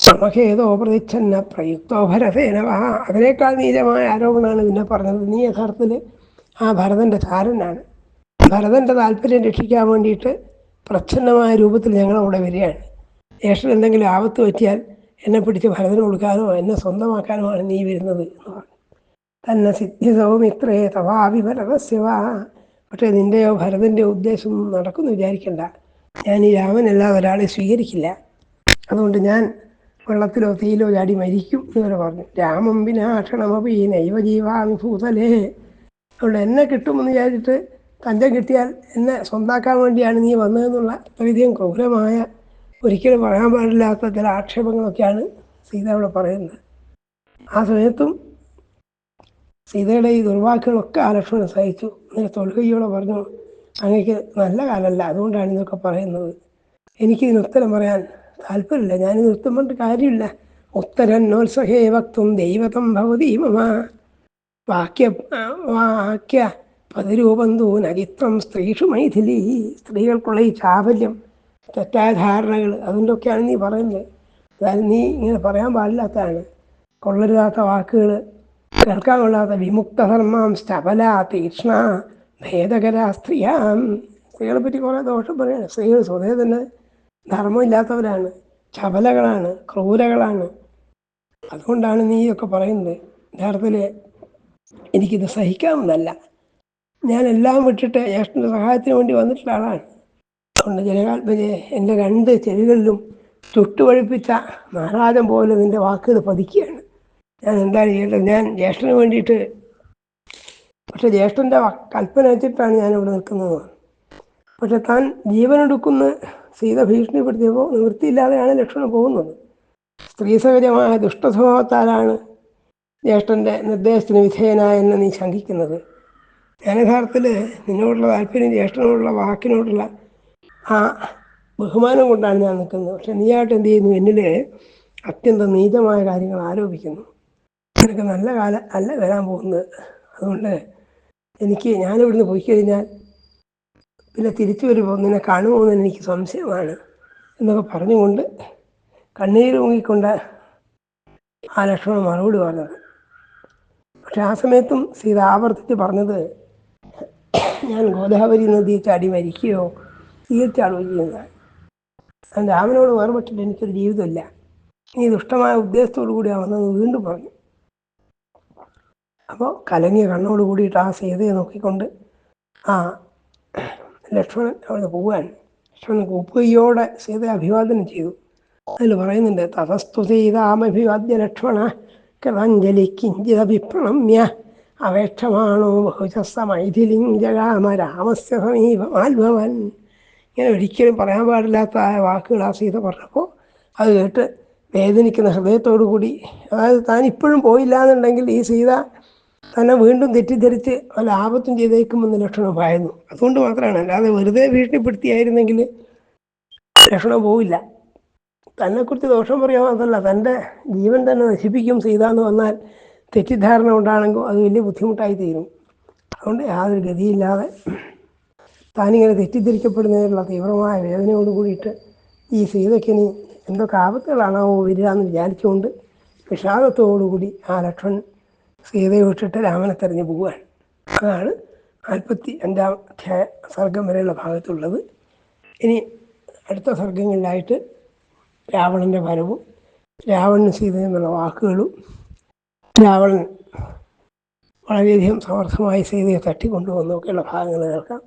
സമഹേതോ പ്രതിച്ഛന്ന പ്രയുക്തോ ഭരതേന വാ അതിനേക്കാൾ നീചമായ ആരോപണമാണ് പിന്നെ പറഞ്ഞത്. നീ യഥാർത്ഥത്തിൽ ആ ഭരതന്റെ ചാരനാണ് ഭരതന്റെ താല്പര്യം രക്ഷിക്കാൻ വേണ്ടിയിട്ട് പ്രച്ഛന്നമായ രൂപത്തിൽ ഞങ്ങളവിടെ വരികയാണ്. യേശൻ എന്തെങ്കിലും ആപത്ത് പറ്റിയാൽ എന്നെ പിടിച്ച് ഭരതന് കൊടുക്കാനോ എന്നെ സ്വന്തമാക്കാനോ ആണ് നീ വരുന്നത് എന്ന് പറഞ്ഞു. തന്നെ സിദ്ധി സൗമിത്രേ തവാവി ഭരതസ്യവാ പക്ഷേ നിന്റെയോ ഭരതന്റെ ഉദ്ദേശം നടക്കുന്നു വിചാരിക്കണ്ട. ഞാൻ ഈ രാമനല്ലാതെ ഒരാളെ സ്വീകരിക്കില്ല. അതുകൊണ്ട് ഞാൻ വെള്ളത്തിലോ തീയിലോ ചാടി മരിക്കും എന്നിവരെ പറഞ്ഞു. രാമം വിനാക്ഷണമപി നൈവ ജീവാമി ഭൂതലേ അതുകൊണ്ട് എന്നെ കിട്ടുമെന്ന് വിചാരിച്ചിട്ട് തഞ്ചം കിട്ടിയാൽ എന്നെ സ്വന്താക്കാൻ വേണ്ടിയാണ് നീ വന്നതെന്നുള്ള അത്രയധികം ക്രൂരമായ ഒരിക്കലും പറയാൻ പാടില്ലാത്ത ചില ആക്ഷേപങ്ങളൊക്കെയാണ് സീത അവിടെ പറയുന്നത്. ആ സമയത്തും സീതയുടെ ഈ ദുർവാക്കുകളൊക്കെ ആ ലക്ഷ്മണൻ സഹിച്ചു. എന്നിട്ട് തൊൽകയ്യോടെ പറഞ്ഞു അങ്ങേക്ക് നല്ല കാലമല്ല അതുകൊണ്ടാണ് ഇതൊക്കെ പറയുന്നത്. എനിക്ക് ഇതിന് ഉത്തരം പറയാൻ താല്പര്യമില്ല. ഞാനിത് ഉത്തരം പറഞ്ഞിട്ട് കാര്യമില്ല. ഉത്തരന്നോത്സഹേ വക്തും ദൈവതം ഭവതി മമ. വാക്യ വാക്യ പതിരൂപന്തോ നരിത്രം സ്ത്രീഷു മൈഥിലി സ്ത്രീകൾക്കുള്ള ഈ ചാബല്യം തെറ്റായ ധാരണകൾ അതുകൊണ്ടൊക്കെയാണ് നീ പറയുന്നത്. അതായത് നീ ഇങ്ങനെ പറയാൻ പാടില്ലാത്തതാണ്. കൊള്ളരുതാത്ത വാക്കുകൾ കേൾക്കാൻ കൊള്ളാത്ത വിമുക്തധർമ്മം സ്തബല തീക്ഷ്ണ ഭേദകര സ്ത്രീയാം. സ്ത്രീകളെ പറ്റി കുറേ ദോഷം പറയുകയാണ്. സ്ത്രീകൾ സ്വതേ തന്നെ ധർമ്മമില്ലാത്തവരാണ്. ചപലകളാണ് ക്രൂരകളാണ്. അതുകൊണ്ടാണ് നീ ഒക്കെ പറയുന്നത്. യഥാർത്ഥത്തിൽ എനിക്കിത് സഹിക്കാവുന്നതല്ല. ഞാൻ എല്ലാം വിട്ടിട്ട് ജ്യേഷ്ഠന്റെ സഹായത്തിന് വേണ്ടി വന്നിട്ടുള്ള ആളാണ്. അതുകൊണ്ട് ജനകാത്മജെ എന്റെ രണ്ട് ചെവികളിലും ചുട്ടുപഴിപ്പിച്ച നാരാജം പോലെ നിന്റെ വാക്കുകൾ പതിക്കുകയാണ്. ഞാൻ എന്താണ് ചെയ്യേണ്ടത് ഞാൻ ജ്യേഷ്ഠന് വേണ്ടിയിട്ട് പക്ഷെ ജ്യേഷ്ഠന്റെ കൽപ്പന വെച്ചിട്ടാണ് ഇവിടെ നിൽക്കുന്നത്. പക്ഷെ താൻ ജീവനെടുക്കുന്ന സീത ഭീഷണിപ്പെടുത്തിയപ്പോൾ നിവൃത്തിയില്ലാതെയാണ് ലക്ഷ്മണൻ പോകുന്നത്. സ്ത്രീസഹജമായ ദുഷ്ടസ്വഭാവത്താലാണ് ജ്യേഷ്ഠന്റെ നിർദ്ദേശത്തിന് വിധേയനായെന്ന് നീ ശങ്കിക്കുന്നത്. യഥാർത്ഥത്തിൽ നിന്നോടുള്ള താല്പര്യം ജ്യേഷ്ഠനോടുള്ള വാക്കിനോടുള്ള ആ ബഹുമാനം കൊണ്ടാണ് ഞാൻ നിൽക്കുന്നത്. പക്ഷെ നീയായിട്ട് എന്ത് ചെയ്യുന്നു? എന്നിൽ അത്യന്തം നീചമായ കാര്യങ്ങൾ ആരോപിക്കുന്നു. നിനക്ക് നല്ല കാലം അല്ല വരാൻ പോകുന്നത്. അതുകൊണ്ട് എനിക്ക് ഞാനിവിടുന്ന് പോയി കഴിഞ്ഞാൽ പിന്നെ തിരിച്ചു വരുമ്പോൾ നിന്നെ കാണുമോ എന്ന് എനിക്ക് സംശയമാണ് എന്നൊക്കെ പറഞ്ഞുകൊണ്ട് കണ്ണീര് മുങ്ങിക്കൊണ്ട് ആ ലക്ഷ്മണ മറുപടി പറഞ്ഞത്. പക്ഷെ ആ സമയത്തും സീത ആവർത്തിച്ച് പറഞ്ഞത് ഞാൻ ഗോദാവരി നദിയിൽ ചാടി മരിക്കുകയോ തീർച്ചയാണോ ചെയ്യുന്നത്? രാമനോട് വേർപെട്ടിട്ട് എനിക്കൊരു ജീവിതമില്ല. ഈ ദുഷ്ടമായ ഉദ്ദേശത്തോടു കൂടി അവനെന്ന് വീണ്ടും പറഞ്ഞു. അപ്പോൾ കലങ്ങിയ കണ്ണോട് കൂടിയിട്ട് ആ സീതയെ നോക്കിക്കൊണ്ട് ആ ലക്ഷ്മണൻ അവിടെ പോവാൻ ലക്ഷ്മണൻ കൂപ്പുകയോടെ സീതയെ അഭിവാദനം ചെയ്തു. അതിൽ പറയുന്നുണ്ട് തതസ്തു സീതാമഭിവാദ്യ ലക്ഷ്മണ കൃതാഞ്ജലി കിഞ്ചിത വിപ്രണമ്യ അവേക്ഷമാണോ ബഹുശസ്സ മൈഥിലിംഗരാമ രാമസ്യ സമീപമാൽഭവൻ ഇങ്ങനെ ഒരിക്കലും പറയാൻ പാടില്ലാത്ത ആ വാക്കുകൾ ആ സീത പറഞ്ഞപ്പോൾ അത് കേട്ട് വേദനിക്കുന്ന ഹൃദയത്തോടു കൂടി. അതായത് താൻ ഇപ്പോഴും പോയില്ല എന്നുണ്ടെങ്കിൽ ഈ സീത തന്നെ വീണ്ടും തെറ്റിദ്ധരിച്ച് വല്ല ആപത്തും ചെയ്തേക്കുമെന്ന് ലക്ഷണം ഭയന്നു അതുകൊണ്ട് മാത്രമാണ് അല്ലാതെ വെറുതെ ഭീഷണിപ്പെടുത്തിയായിരുന്നെങ്കിൽ ലക്ഷണം പോവില്ല. തന്നെക്കുറിച്ച് ദോഷം പറയാൻ അതല്ല തന്റെ ജീവൻ തന്നെ നശിപ്പിക്കും സീത എന്ന് വന്നാൽ തെറ്റിദ്ധാരണ ഉണ്ടാണെങ്കിൽ അത് വലിയ ബുദ്ധിമുട്ടായി തീരും. അതുകൊണ്ട് യാതൊരു ഗതിയില്ലാതെ താനിങ്ങനെ തെറ്റിദ്ധരിക്കപ്പെടുന്നതിനുള്ള തീവ്രമായ വേദനയോട് കൂടിയിട്ട് ഈ സീതയ്ക്കിനി എന്തൊക്കെ ആപത്തുകളാണോ വരിക എന്ന് വിചാരിച്ചുകൊണ്ട് വിഷാദത്തോടുകൂടി ആ ലക്ഷ്മൺ സീതയെ വിട്ടിട്ട് രാമനെ തെരഞ്ഞു പോവുകയാണ് അതാണ് നാൽപ്പത്തി അഞ്ചാം അധ്യായ സർഗം വരെയുള്ള ഭാഗത്തുള്ളത്. ഇനി അടുത്ത സർഗങ്ങളിലായിട്ട് രാവണന്റെ വരവും രാവണൻ സീത എന്നുള്ള വാക്കുകളും രാവണൻ വളരെയധികം സമർത്ഥമായി സീതയെ തട്ടിക്കൊണ്ടുവന്നൊക്കെയുള്ള ഭാഗങ്ങൾ കേൾക്കാം.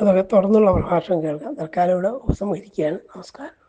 അതൊക്കെ തുടർന്നുള്ള പ്രഭാഷണം കേൾക്കാം. തൽക്കാലം ഇവിടെ ഉപസംഹരിക്കുകയാണ്. നമസ്കാരം.